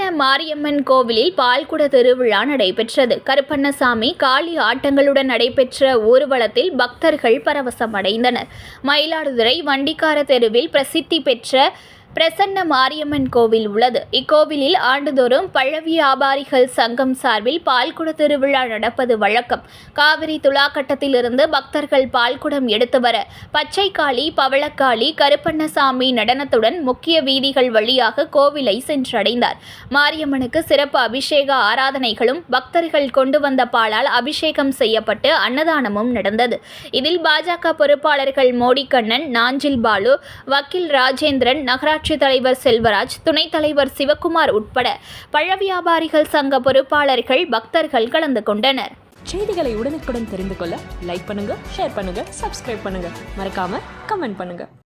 மாரியம்மன் கோவிலில் பால்குட திருவிழா நடைபெற்றது. கருப்பண்ணசாமி காளி ஆட்டங்களுடன் நடைபெற்ற ஊர்வலத்தில் பக்தர்கள் பரவசமடைந்தனர் மயிலாடுதுறை வண்டிக்கார தெருவில் பிரசித்தி பெற்ற பிரசன்ன மாரியம்மன் கோவில் உள்ளது. இக்கோவிலில் ஆண்டுதோறும் பழ வியாபாரிகள் சங்கம் சார்பில் பால்குட திருவிழா நடப்பது வழக்கம். காவிரி துலாக்கட்டத்திலிருந்து பக்தர்கள் பால்குடம் எடுத்து வர பச்சைக்காளி பவளக்காளி கருப்பண்ணசாமி நடனத்துடன் முக்கிய வீதிகள் வழியாக கோவிலை சென்றடைந்தார். மாரியம்மனுக்கு சிறப்பு அபிஷேக ஆராதனைகளும் பக்தர்கள் கொண்டு வந்த பாலால் அபிஷேகம் செய்யப்பட்டு அன்னதானமும் நடந்தது. இதில் பாஜக பொறுப்பாளர்கள் மோடிக்கண்ணன் நாஞ்சில் பாலு வக்கீல் ராஜேந்திரன் நகராட்சி தலைவர் செல்வராஜ் துணைத் தலைவர் சிவக்குமார் உட்பட பழ வியாபாரிகள் சங்க பொறுப்பாளர்கள் பக்தர்கள் கலந்து கொண்டனர். செய்திகளை உடனுக்குடன் தெரிந்து கொள்ள லைக் பண்ணுங்க ஷேர் பண்ணுங்க சப்ஸ்கிரைப் பண்ணுங்க. மறக்காம கமெண்ட் பண்ணுங்க.